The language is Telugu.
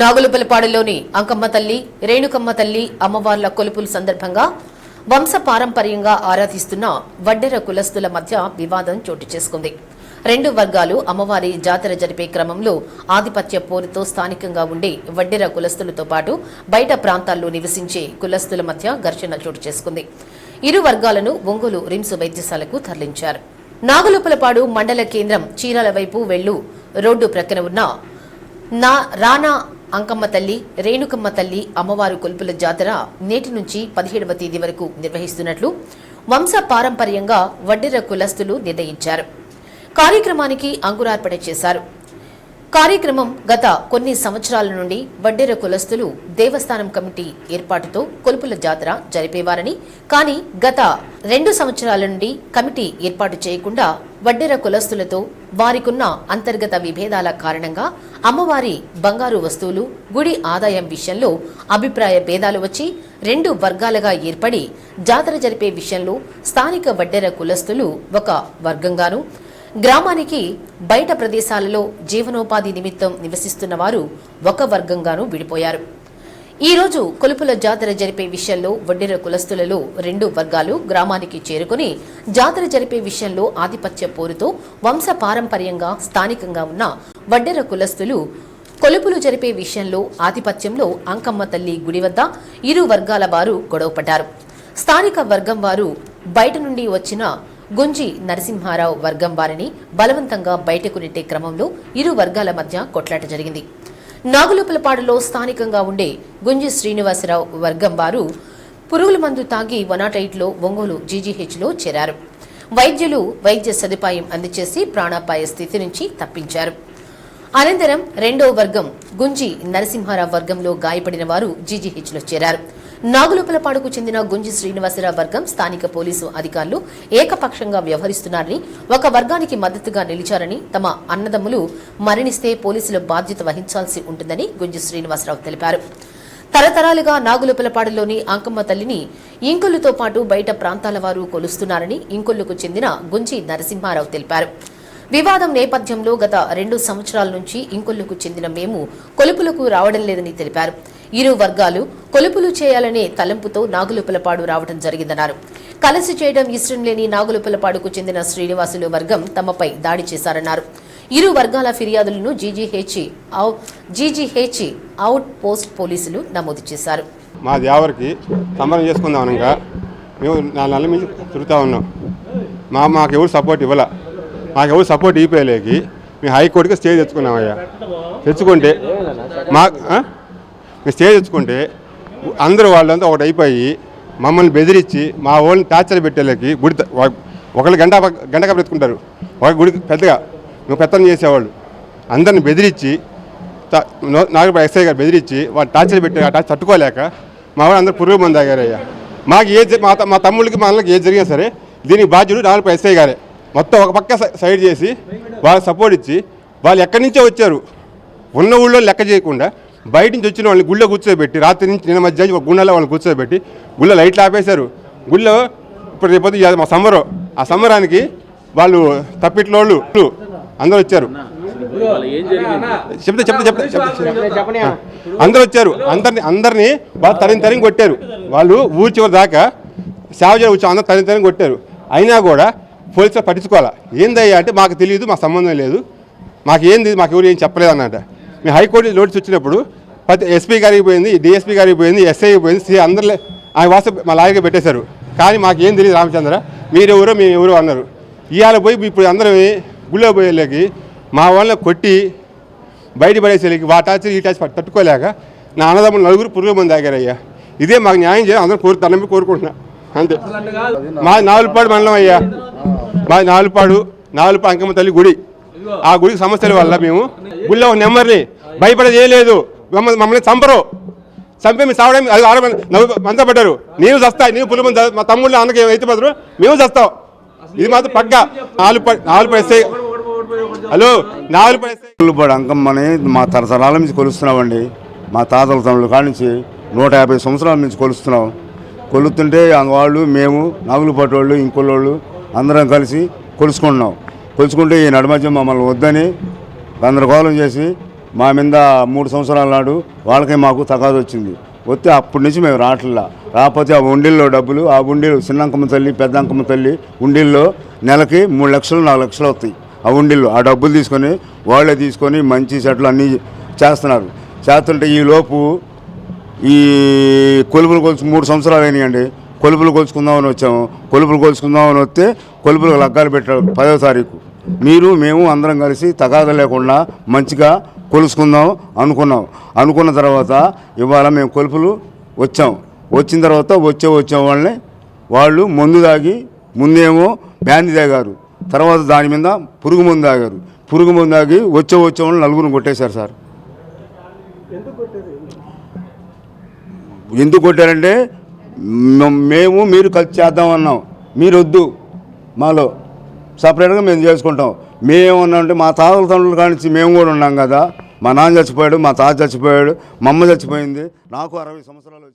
నాగులుపలపాడులోని అంకమ్మ తల్లి రేణుకమ్మ తల్లి అమ్మవార్ల కొలుపుల సందర్భంగా వంశ పారంపర్యంగా ఆరాధిస్తున్న వడ్డెర కులస్తుల మధ్య వివాదం చోటు చేసుకుంది. రెండు వర్గాలు అమ్మవారి జాతర జరిపే క్రమంలో ఆధిపత్య పోరుతో స్థానికంగా ఉండే వడ్డెర కులస్తులతో పాటు బయట ప్రాంతాల్లో నివసించే కులస్తుల మధ్య ఘర్షణ చోటు చేసుకుంది. ఇరు వర్గాలను ఒంగోలు రిమ్స్ వైద్యశాలకు తరలించారు. నాగులుపలపాడు మండల కేంద్రం చీరాల వైపు వెళ్ళు రోడ్డు ప్రక్కన ఉన్న నా రానా అంకమ్మ తల్లి రేణుకమ్మ తల్లి అమ్మవారు కొలుపుల జాతర నేటి నుంచి పదిహేడవ తేదీ వరకు నిర్వహిస్తున్నట్లు వంశ పారంపర్యంగా వడ్డెర కులస్తులు నిర్ణయించారు. కార్యక్రమానికి అంకురార్పణ చేశారు. కార్యక్రమం గత కొన్ని సంవత్సరాల నుండి వడ్డెర కులస్తులు దేవస్థానం కమిటీ ఏర్పాటుతో కొలుపుల జాతర జరిపేవారని కానీ గత రెండు సంవత్సరాల నుండి కమిటీ ఏర్పాటు చేయకుండా వడ్డెర కులస్తులతో వారికున్న అంతర్గత విభేదాల కారణంగా అమ్మవారి బంగారు వస్తువులు గుడి ఆదాయం విషయంలో అభిప్రాయ భేదాలు వచ్చి రెండు వర్గాలుగా ఏర్పడి జాతర జరిపే విషయంలో స్థానిక వడ్డెర కులస్తులు ఒక వర్గంగాను గ్రామానికి బయట ప్రదేశాలలో జీవనోపాధి నిమిత్తం నివసిస్తున్న వారు ఒక వర్గంగానూ విడిపోయారు. ఈరోజు కొలుపుల జాతర జరిపే విషయంలో వడ్డెర కులస్తులలో రెండు వర్గాలు గ్రామానికి చేరుకుని జాతర జరిపే విషయంలో ఆధిపత్య పోరుతో వంశ పారంపర్యంగా స్థానికంగా ఉన్న వడ్డెర కులస్తులు కొలుపులు జరిపే విషయంలో ఆధిపత్యంలో అంకమ్మ తల్లి గుడి వద్ద ఇరు వర్గాల వారు గొడవపడ్డారు. స్థానిక వర్గం వారు బయట నుండి వచ్చిన గుంజి నరసింహారావు వర్గం వారిని బలవంతంగా బయటకు నెట్టే క్రమంలో ఇరు వర్గాల మధ్య కొట్లాట జరిగింది. నాగులుపలపాడులో స్థానికంగా ఉండే గుంజి శ్రీనివాసరావు వర్గం వారు పురుగుల మందు తాగి వనాటైట్లో ఒంగోలు జీజీహెచ్లో చేరారు. వైద్యులు వైద్య సదుపాయం అందచేసి ప్రాణాపాయ స్థితి నుంచి తప్పించారు. అనంతరం రెండో వర్గం గుంజి నరసింహారావు వర్గంలో గాయపడిన వారు జీజీహెచ్లో చేరారు. నాగులుపలపాడుకు చెందిన గుంజి శ్రీనివాసరావు వర్గం స్థానిక పోలీసు అధికారులు ఏకపక్షంగా వ్యవహరిస్తున్నారని ఒక వర్గానికి మద్దతుగా నిలిచారని తమ అన్నదమ్ములు మరణిస్తే పోలీసులు బాధ్యత వహించాల్సి ఉంటుందని గుంజి శ్రీనివాసరావు తెలిపారు. తరతరాలుగా నాగులపలపాడులోని అంకమ్మ తల్లిని ఇంకొల్లుతో పాటు బయట ప్రాంతాల వారు కొలుస్తున్నారని ఇంకొల్లుకు చెందిన గుంజి నరసింహారావు తెలిపారు. వివాదం నేపథ్యంలో గత రెండు సంవత్సరాల నుంచి ఇంకొల్లుకు చెందిన మేము కొలుపులకు రావడం లేదని తెలిపారు. ఇరు వర్గాలు కొలుపులు చేయాలనే తలంపుతో నాగులుపలపాడు రావడం జరిగిందన్నారు. కలిసి చేయడం ఇష్టం లేని నాగులుపలపాడుకు చెందిన శ్రీనివాసులు వర్గం తమపై దాడి చేశారన్నారు. ఇరు వర్గాల ఫిర్యాదులను జీజీహెచ్ఈ ఔ- అవుట్ పోస్ట్ పోలీసులు నమోదు చేశారు. మా దేవరికి సంబరం చేసుకుందాం అనగా మేము నాలుగు నెలల మీద తిరుగుతూ ఉన్నాం. మా మాకు ఎవరు సపోర్ట్ ఇవ్వాల. మాకు ఎవరు సపోర్ట్ ఇవ్వలేకి మేము హైకోర్టుకి స్టే తెచ్చుకున్నామయ్యా. తెచ్చుకుంటే మా ఆ? తెచ్చుకుంటే అందరూ వాళ్ళంతా ఒకటి అయిపోయి మమ్మల్ని బెదిరించి మా వాళ్ళని టార్చర్ పెట్టేళ్ళకి గుడి ఒకళ్ళు గంట గంటగా పెట్టుకుంటారు ఒక గుడి పెద్దగా నువ్వు పెత్తనం చేసేవాళ్ళు. అందరిని బెదిరించి త- ఎస్ఐ గారు బెదిరించి వాళ్ళు టార్చర్ పెట్టి ఆ టార్చర్ తట్టుకోలేక మా వాళ్ళు అందరూ పురుగు మంది తాగారయ్యా. మాకు ఏ మా మా తమ్ముళ్ళకి మా అన్నకి ఏది జరిగినా సరే దీనికి బాధ్యుడు నాలుగు ఎస్ఐ గారే. మొత్తం ఒక పక్క సై- సైడ్ చేసి వాళ్ళకి సపోర్ట్ ఇచ్చి వాళ్ళు ఎక్కడి నుంచో వచ్చారు. ఉన్న ఊళ్ళో లెక్క చేయకుండా బయట నుంచి వచ్చిన వాళ్ళని గుళ్ళో కూర్చోబెట్టి రాత్రి నుంచి నిన్న మధ్యాహ్నం ఒక గుళ్ళలో వాళ్ళని కూర్చోబెట్టి గుళ్ళో లైట్లు ఆపేశారు. గుళ్ళో ఇప్పుడు రేపొద్దు మా సమ్మరం. ఆ సమ్మరానికి వాళ్ళు తప్పిట్లోళ్ళు అందరూ వచ్చారు. చెప్తే చెప్తే చెప్తే చెప్తే. అందరూ వచ్చారు. అందరిని అందరినీ వాళ్ళు తరిని తరిని కొట్టారు. వాళ్ళు ఊరి చివరి దాకా సేవ చేయ వచ్చి అందరూ తరిని తరిని కొట్టారు. అయినా కూడా పోలీసులు పట్టించుకోవాలా? ఏందయ్యా అంటే మాకు తెలియదు మాకు సంబంధం లేదు. మాకు ఏంది మాకు ఎవరు ఏం చెప్పలేదు అన్నమాట. మేము హైకోర్టు నోటీస్ వచ్చినప్పుడు ప్రతి ఎస్పీ గారికి పోయింది డిఎస్పీ గారికి పోయింది ఎస్ఐ పోయింది సి అందరిలో ఆయన వాస మా లాయర్గా పెట్టేశారు. కానీ మాకు ఏం తెలియదు రామచంద్ర మీరెవరో మేము ఎవరో అన్నారు. ఇవాళ పోయి ఇప్పుడు అందరం గుళ్ళో పోయేళ్ళకి మా వాళ్ళని కొట్టి బయట పడేసేళ్ళకి వా టాచ్ ఈ టాచ్ తట్టుకోలేక నా అన్నదమ్ములు నలుగురు పురుగు మంది ఆగారయ్యా ఇదే మాకు న్యాయం చేయాలి అందరూ కోరు తనమి కోరుకుంటున్నా. అంతే. మా నాలుపాడు మండలం అయ్యా. మా నాలుపాడు నాలుపాడు అంకమ్మ తల్లి గుడి. ఆ గుడికి సమస్యల వల్ల మేము గుళ్ళో ఒక నెంబర్ని భయపడ లేదు మమ్మల్ని మమ్మల్ని చంపరు. చంపి మేము చావడం అది ఆరు నవ్వు మంచబడ్డారు నీవు చస్తా నీవు పులి మంది మా తమ్ముళ్ళు అన్నకి అయితే బదులు మేము చస్తాం. ఇది మాత్రం పక్క. నాలుగు ప- నాలుగు హలో నాలుగు పైసే కొల్లుపాడు అంకమ్మని మా తరతరాల నుంచి కొలుస్తున్నామండి. మా తాతల తమ్ముళ్ళ కానించి నుంచి నూట యాభై సంవత్సరాల నుంచి కొలుస్తున్నాం. కొలుస్తుంటే వాళ్ళు మేము నాగులుపాటి వాళ్ళు ఇంకొల్లోళ్ళు అందరం కలిసి కొలుసుకుంటున్నాం. కొలుచుకుంటే ఈ నడుమధ్యం మమ్మల్ని వద్దని గందరగోళం చేసి మా మీద మూడు సంవత్సరాల నాడు వాళ్ళకే మాకు తగాదు వచ్చింది. వస్తే అప్పటి నుంచి మేము రావట్లా. రాకపోతే ఆ ఉండీల్లో డబ్బులు ఆ ఉండిలు చిన్నంకమ్మ తల్లి పెద్ద అంకమ్మ తల్లి ఉండీల్లో నెలకి మూడు లక్షలు నాలుగు లక్షలు అవుతాయి. ఆ ఉండీల్లో ఆ డబ్బులు తీసుకొని వాళ్ళే తీసుకొని మంచి చెట్లు అన్నీ చేస్తున్నారు. చేస్తుంటే ఈ లోపు ఈ కొలుపులు కొలుచు మూడు సంవత్సరాలు అయినాయండి. కొలుపులు కొలుచుకుందామని వచ్చాము. కొలుపులు కొలుచుకుందామని వస్తే కొలుపులు లగ్గాలు పెట్టారు పదో తారీఖు. మీరు మేము అందరం కలిసి తగాద లేకుండా మంచిగా కొలుసుకుందాం అనుకున్నాం. అనుకున్న తర్వాత ఇవాళ మేము కొలుపులు వచ్చాం. వచ్చిన తర్వాత వచ్చే వచ్చే వాళ్ళని వాళ్ళు మందు తాగి ముందేమో బ్యాంది తాగారు. తర్వాత దాని మీద పురుగు మందు తాగారు. పురుగు మందు తాగి వచ్చే వచ్చే వాళ్ళని నలుగురు కొట్టేశారు సార్. ఎందుకు కొట్టారంటే మేము మీరు కలిసి చేద్దామన్నాం మీరు వద్దు మాలో సపరేట్గా మేము చేసుకుంటాం. మేమేమన్నామంటే మా తాతల తండ్రులు కానించి మేము కూడా ఉన్నాం కదా. మా నాన్న చచ్చిపోయాడు మా తాత చచ్చిపోయాడు మా అమ్మ చచ్చిపోయింది. నాకు అరవై సంవత్సరాలు